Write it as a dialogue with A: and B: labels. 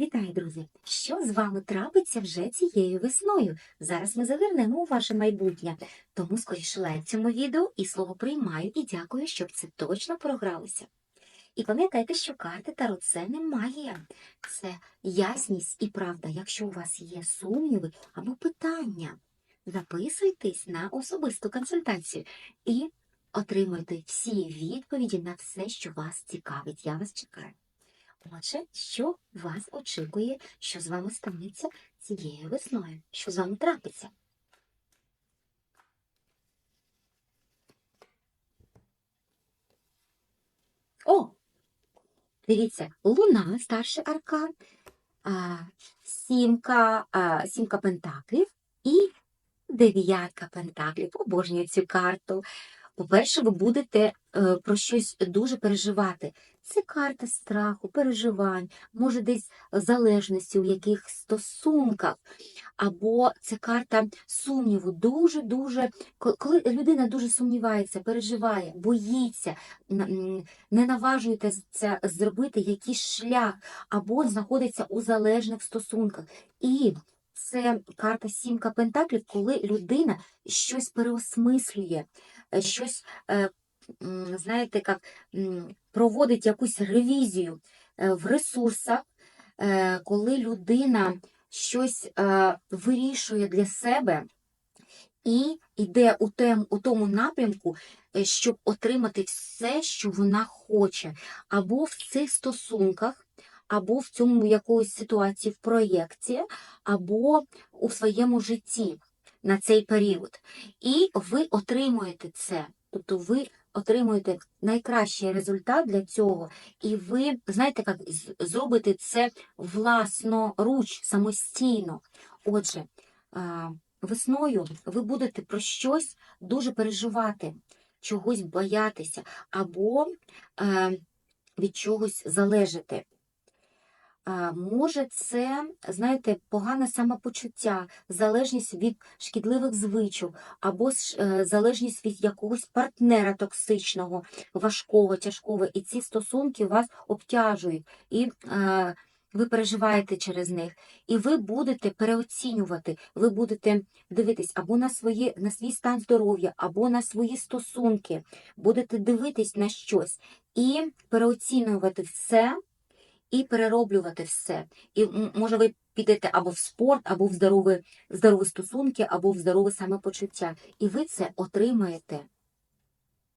A: Вітаю, друзі! Що з вами трапиться вже цією весною? Зараз ми завернемо у ваше майбутнє. Тому скоріше лайк цьому відео і слово приймаю і дякую, щоб це точно програлося. І пам'ятайте, що карти Таро – це не магія, це ясність і правда. Якщо у вас є сумніви або питання, записуйтесь на особисту консультацію і отримуйте всі відповіді на все, що вас цікавить. Я вас чекаю. Отже, що вас очікує, що з вами станеться цією весною? Що з вами трапиться? О! Дивіться, луна, старший аркан, а, сімка, а, сімка пентаклів і дев'ятка пентаклів. Обожнюю цю карту. По-перше, ви будете е, про щось дуже переживати. Це карта страху, переживань, може десь залежності у якихось стосунках, або це карта сумніву. Дуже-дуже, коли людина дуже сумнівається, переживає, боїться, не наважується зробити якийсь шлях, або знаходиться у залежних стосунках. І це карта сімка пентаклів, коли людина щось переосмислює, е, щось, е, знаєте, як проводить якусь ревізію е, в ресурсах, коли людина щось вирішує для себе і йде у, у тому напрямку, щоб отримати все, що вона хоче, або в цих стосунках, або в цьому якоїсь ситуації в проєкті, або у своєму житті на цей період. І ви отримуєте це. Тобто ви отримуєте найкращий результат для цього, і ви, знаєте, як зробите це власноруч, самостійно. Отже, весною ви будете про щось дуже переживати, чогось боятися, або е, від чогось залежати. А, Може, це, знаєте, погане самопочуття, залежність від шкідливих звичок, або е, залежність від якогось партнера токсичного, важкого, тяжкого, і ці стосунки вас обтяжують, і е, ви переживаєте через них, і ви будете переоцінювати, ви будете дивитись або на, свої, на свій стан здоров'я, або на свої стосунки, будете дивитись на щось і переоцінювати все і перероблювати все. І може ви підете або в спорт, або в здорові, здорові стосунки, або в здорове самопочуття. І ви це отримаєте.